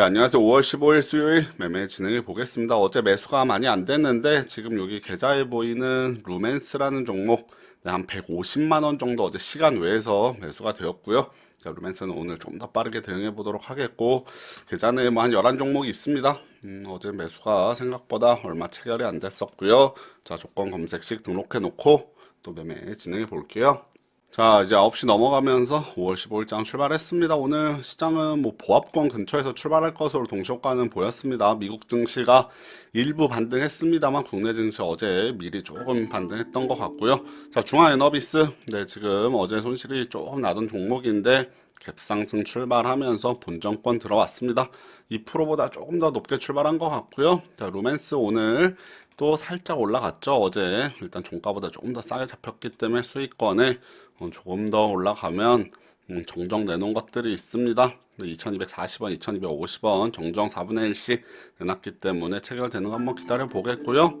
네, 안녕하세요. 5월 15일 수요일 매매 진행해 보겠습니다. 어제 매수가 많이 안 됐는데 지금 여기 계좌에 보이는 루멘스라는 종목 네, 한 150만 원 정도 어제 시간 외에서 매수가 되었고요. 자, 루멘스는 오늘 좀 더 빠르게 대응해 보도록 하겠고 계좌 내에 뭐한 11종목이 있습니다. 음, 어제 매수가 생각보다 얼마 체결이 안 됐었고요. 자, 조건 검색식 등록해 놓고 또 매매 진행해 볼게요. 자, 이제 9시 넘어가면서 5월 15일장 출발했습니다. 오늘 시장은 뭐 보합권 근처에서 출발할 것으로 동시효과는 보였습니다. 미국 증시가 일부 반등했습니다만 국내 증시 어제 미리 조금 반등했던 것 같고요. 자, 중앙에너비스. 네, 지금 어제 손실이 조금 나던 종목인데 갭상승 출발하면서 본정권 들어왔습니다. 2%보다 조금 더 높게 출발한 것 같고요. 자, 루멘스 오늘 또 살짝 올라갔죠. 어제 일단 종가보다 조금 더 싸게 잡혔기 때문에 수익권에 어, 조금 더 올라가면 음, 정정 내놓은 것들이 있습니다. 2240원, 2250원 정정 4분의 1씩 내놨기 때문에 체결되는 거 한번 기다려 보겠고요.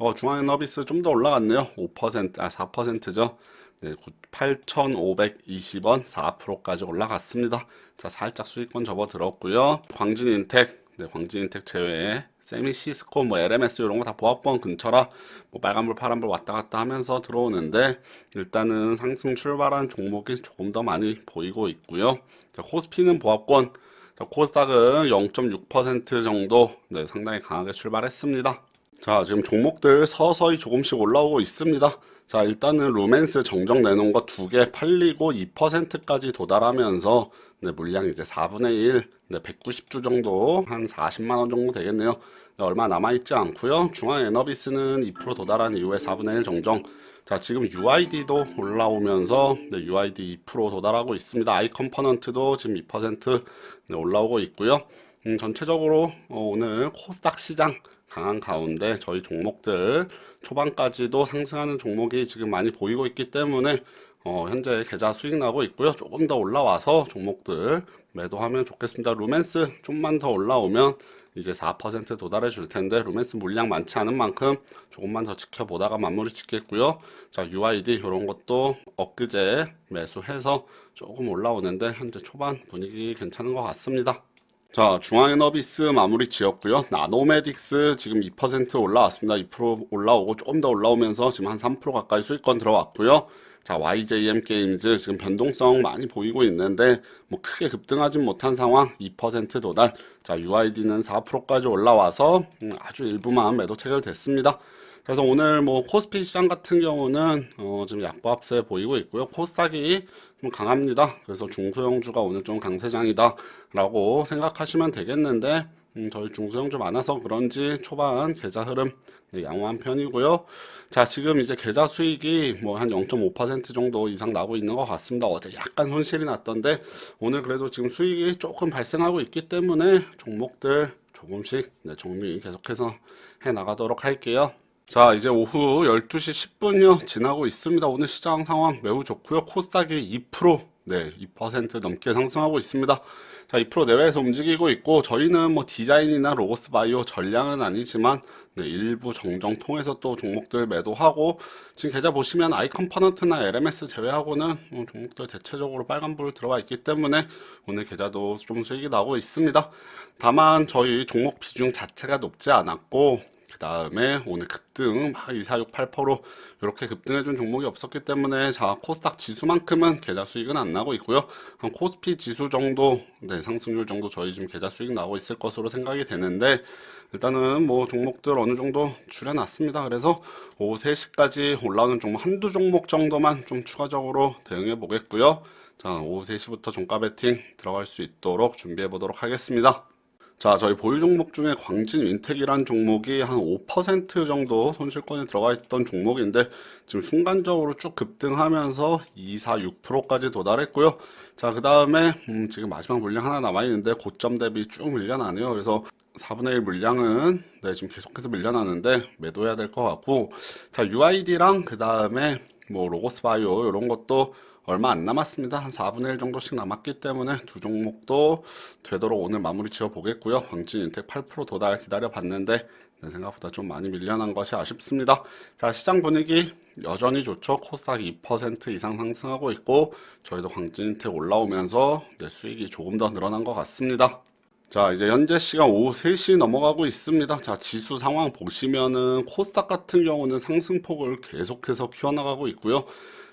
어, 중앙에너비스 좀 더 올라갔네요. 5%, 아 4%죠. 네, 8,520원 4%까지 올라갔습니다. 자, 살짝 수익권 접어들었고요. 광진인텍, 네, 광진인텍 제외에 세미 시스코, 뭐 LMS 이런 거 다 보합권 근처라 뭐 빨간불, 파란불 왔다 갔다 하면서 들어오는데 일단은 상승 출발한 종목이 조금 더 많이 보이고 있고요. 자, 코스피는 보합권, 자, 코스닥은 0.6% 정도 네, 상당히 강하게 출발했습니다. 자, 지금 종목들 서서히 조금씩 올라오고 있습니다. 자, 일단은 루멘스 정정 내놓은 거 두 개 팔리고 2%까지 도달하면서 네, 물량 이제 4분의 1, 네, 190주 정도, 한 40만 원 정도 되겠네요. 네, 얼마 남아 있지 않고요. 중앙 에너비스는 2% 도달한 이후에 4분의 1 정정. 자, 지금 UID도 올라오면서 네, UID 2% 도달하고 있습니다. I 컴포넌트도 지금 2% 네, 올라오고 있고요. 음, 전체적으로 어, 오늘 코스닥 시장 강한 가운데 저희 종목들 초반까지도 상승하는 종목이 지금 많이 보이고 있기 때문에 어, 현재 계좌 수익 나고 있고요. 조금 더 올라와서 종목들 매도하면 좋겠습니다. 루멘스 좀만 더 올라오면 이제 4% 도달해 줄 텐데 루멘스 물량 많지 않은 만큼 조금만 더 지켜보다가 마무리 짓겠고요. 자, UID 이런 것도 엊그제 매수해서 조금 올라오는데 현재 초반 분위기 괜찮은 것 같습니다. 자, 중앙에너비스 마무리 지었고요. 나노메딕스 지금 2% 올라왔습니다. 2% 올라오고 조금 더 올라오면서 지금 한 3% 가까이 수익권 들어왔고요. 자, YJM 게임즈 지금 변동성 많이 보이고 있는데 뭐 크게 급등하진 못한 상황 2% 도달. 자, UID는 4%까지 올라와서 음, 아주 일부만 매도 체결됐습니다. 그래서 오늘 뭐 코스피 시장 같은 경우는 어 지금 약보합세 보이고 있고요. 코스닥이 좀 강합니다. 그래서 중소형주가 오늘 좀 강세장이다라고 생각하시면 되겠는데 음, 저희 중소형주 많아서 그런지 초반 계좌 흐름 네, 양호한 편이고요. 자, 지금 이제 계좌 수익이 뭐 한 0.5% 정도 이상 나고 있는 것 같습니다. 어제 약간 손실이 났던데 오늘 그래도 지금 수익이 조금 발생하고 있기 때문에 종목들 조금씩 네, 정리 계속해서 해 나가도록 할게요. 자, 이제 오후 12시 10분여 지나고 있습니다. 오늘 시장 상황 매우 좋고요. 코스닥이 2%, 네, 2% 넘게 상승하고 있습니다. 자, 2% 내외에서 움직이고 있고 저희는 뭐 디자인이나 로고스 바이오 전량은 아니지만 네, 일부 정정 통해서 또 종목들 매도하고 지금 계좌 보시면 아이 컴포넌트나 LMS 제외하고는 뭐 종목들 대체적으로 빨간불 들어와 있기 때문에 오늘 계좌도 좀 수익이 나고 있습니다. 다만 저희 종목 비중 자체가 높지 않았고 그 다음에 오늘 급등 막 2, 4, 6, 8%로 이렇게 급등해준 종목이 없었기 때문에 자 코스닥 지수만큼은 계좌 수익은 안 나고 있고요. 한 코스피 지수 정도 네, 상승률 정도 저희 지금 계좌 수익 나고 있을 것으로 생각이 되는데 일단은 뭐 종목들 어느 정도 줄여놨습니다. 그래서 오후 3시까지 올라오는 종목 한두 종목 정도만 좀 추가적으로 대응해 보겠고요. 자 오후 3시부터 종가 베팅 들어갈 수 있도록 준비해 보도록 하겠습니다. 자, 저희 보유 종목 중에 광진 윈텍이란 종목이 한 5% 정도 손실권에 들어가 있던 종목인데 지금 순간적으로 쭉 급등하면서 2, 4, 6%까지 도달했고요. 자, 그 다음에 음, 지금 마지막 물량 하나 남아 있는데 고점 대비 쭉 밀려나네요. 그래서 4분의 1 물량은 네, 지금 계속해서 밀려나는데 매도해야 될 것 같고 자, UID랑 그 다음에 뭐 로고스 바이오 이런 것도 얼마 안 남았습니다. 한 4분의 1 정도씩 남았기 때문에 두 종목도 되도록 오늘 마무리 지어 보겠고요. 광진 인텍 8% 도달 기다려 봤는데 내 생각보다 좀 많이 밀려난 것이 아쉽습니다. 자, 시장 분위기 여전히 좋죠. 코스닥 2% 이상 상승하고 있고 저희도 광진인텍 올라오면서 내 수익이 조금 더 늘어난 것 같습니다. 자, 이제 현재 시간 오후 3시 넘어가고 있습니다. 자, 지수 상황 보시면은 코스닥 같은 경우는 상승폭을 계속해서 키워나가고 있고요.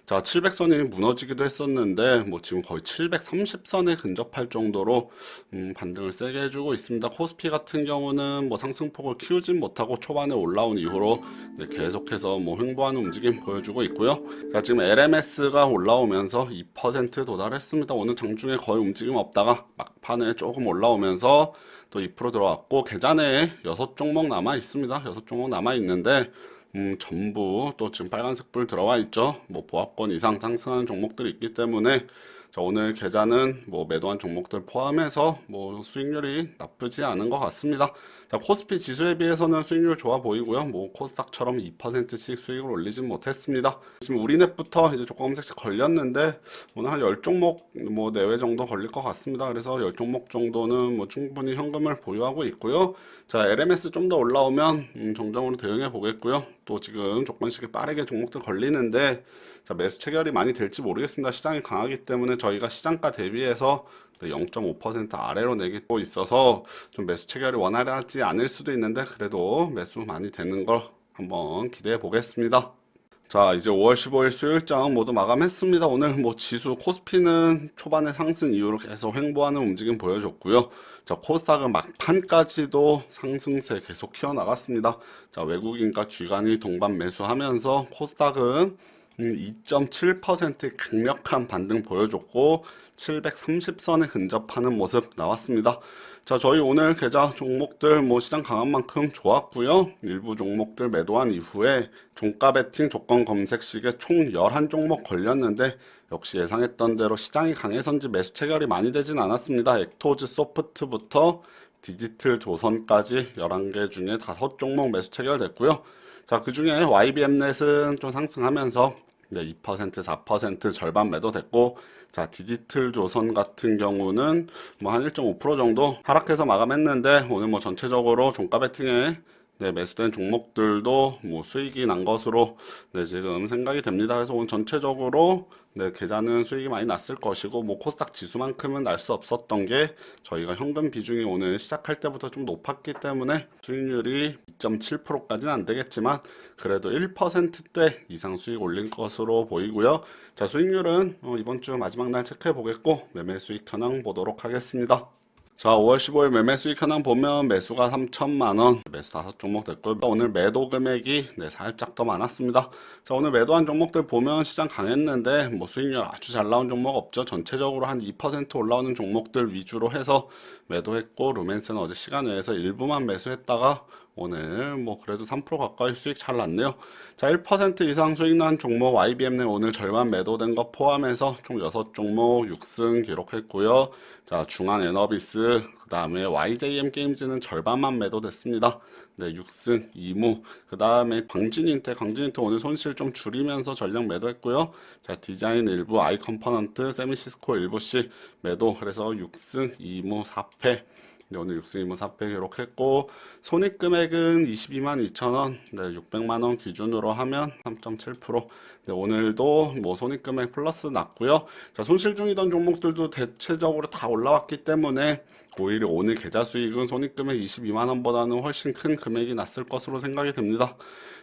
자, 700선이 무너지기도 했었는데 뭐 지금 거의 730선에 근접할 정도로 음, 반등을 세게 해주고 있습니다. 코스피 같은 경우는 뭐 상승폭을 키우진 못하고 초반에 올라온 이후로 네, 계속해서 뭐 횡보하는 움직임 보여주고 있고요. 자, 지금 LMS가 올라오면서 2% 도달했습니다. 오늘 장중에 거의 움직임 없다가 막판에 조금 올라오면서 또 2% 들어왔고 계좌 내에 6종목 남아 있습니다. 6종목 남아 있는데 음, 전부 또 지금 빨간색 불 들어와 있죠. 뭐 보합권 이상 상승하는 종목들이 있기 때문에 자, 오늘 계좌는 뭐 매도한 종목들 포함해서 뭐 수익률이 나쁘지 않은 것 같습니다. 자, 코스피 지수에 비해서는 수익률 좋아 보이고요. 뭐 코스닥처럼 2%씩 수익을 올리진 못했습니다. 지금 우리넷부터 이제 조금씩 걸렸는데 오늘 한 10종목 뭐 내외 정도 걸릴 것 같습니다. 그래서 10종목 정도는 뭐 충분히 현금을 보유하고 있고요. 자, LMS 좀 더 올라오면 음, 정정으로 대응해 보겠고요. 또 지금 조건식이 빠르게 종목들 걸리는데 자, 매수 체결이 많이 될지 모르겠습니다. 시장이 강하기 때문에 저희가 시장가 대비해서 0.5% 아래로 내고 있어서 좀 매수 체결이 원활하지 않을 수도 있는데 그래도 매수 많이 되는 걸 한번 기대해 보겠습니다. 자, 이제 5월 15일 수요일장 모두 마감했습니다. 오늘 뭐 지수 코스피는 초반에 상승 이후로 계속 횡보하는 움직임 보여줬고요. 자, 코스닥은 막판까지도 상승세 계속 키워나갔습니다. 자, 외국인과 기관이 동반 매수하면서 코스닥은 2.7%의 강력한 반등 보여줬고 730선에 근접하는 모습 나왔습니다. 자, 저희 오늘 계좌 종목들 뭐 시장 강한 만큼 좋았고요. 일부 종목들 매도한 이후에 종가 베팅 조건 검색식에 총 11종목 걸렸는데 역시 예상했던 대로 시장이 강해서인지 매수 체결이 많이 되진 않았습니다. 엑토즈 소프트부터 디지털 조선까지 11개 중에 5종목 매수 체결됐고요. 자, 그 중에 YBM넷은 좀 상승하면서 네, 2%, 4% 절반 매도됐고, 자, 디지털 조선 같은 경우는 뭐 한 1.5% 정도 하락해서 마감했는데, 오늘 뭐 전체적으로 종가 베팅에 네, 매수된 종목들도 뭐 수익이 난 것으로 네, 지금 생각이 됩니다. 그래서 오늘 전체적으로 네, 계좌는 수익이 많이 났을 것이고 뭐 코스닥 지수만큼은 날 수 없었던 게 저희가 현금 비중이 오늘 시작할 때부터 좀 높았기 때문에 수익률이 2.7%까지는 안 되겠지만 그래도 1%대 이상 수익 올린 것으로 보이고요. 자, 수익률은 어, 이번 주 마지막 날 체크해 보겠고 매매 수익 현황 보도록 하겠습니다. 자, 5월 15일 매매 수익 현황 보면 매수가 3천만 원, 매수 다섯 종목 됐고요. 오늘 매도 금액이 네, 살짝 더 많았습니다. 자, 오늘 매도한 종목들 보면 시장 강했는데 뭐 수익률 아주 잘 나온 종목 없죠. 전체적으로 한 2% 올라오는 종목들 위주로 해서 매도했고 루멘스는 어제 시간 외에서 일부만 매수했다가 오늘 뭐 그래도 3% 가까이 수익 잘 났네요. 자, 1% 이상 수익 난 종목 YBM 내 오늘 절반 매도된 거 포함해서 총 6종목 6승 기록했고요. 자, 중앙 에너비스, 그 다음에 YJM 게임즈는 절반만 매도됐습니다. 네, 6승 2무. 그 다음에 광진인테, 광진인테 오늘 손실 좀 줄이면서 전량 매도했고요. 자, 디자인 일부, 아이 컴포넌트, 세미시스코 일부씩 매도. 그래서 6승 2무 4패. 네, 오늘 6승 2무 4패 기록했고 손익 금액은 22만 2천 원, 네, 600만 원 기준으로 하면 3.7%. 네, 오늘도 뭐 손익 금액 플러스 났고요. 자, 손실 중이던 종목들도 대체적으로 다 올라왔기 때문에 오히려 오늘 계좌 수익은 손익금액 22만 원보다는 훨씬 큰 금액이 났을 것으로 생각이 됩니다.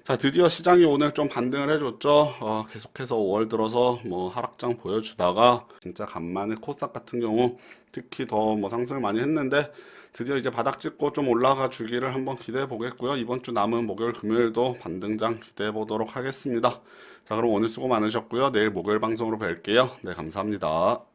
자, 드디어 시장이 오늘 좀 반등을 해줬죠. 어, 계속해서 5월 들어서 뭐 하락장 보여주다가 진짜 간만에 코스닥 같은 경우 특히 더 뭐 상승을 많이 했는데 드디어 이제 바닥 찍고 좀 올라가 주기를 한번 기대해 보겠고요. 이번 주 남은 목요일 금요일도 반등장 기대해 보도록 하겠습니다. 자, 그럼 오늘 수고 많으셨고요. 내일 목요일 방송으로 뵐게요. 네, 감사합니다.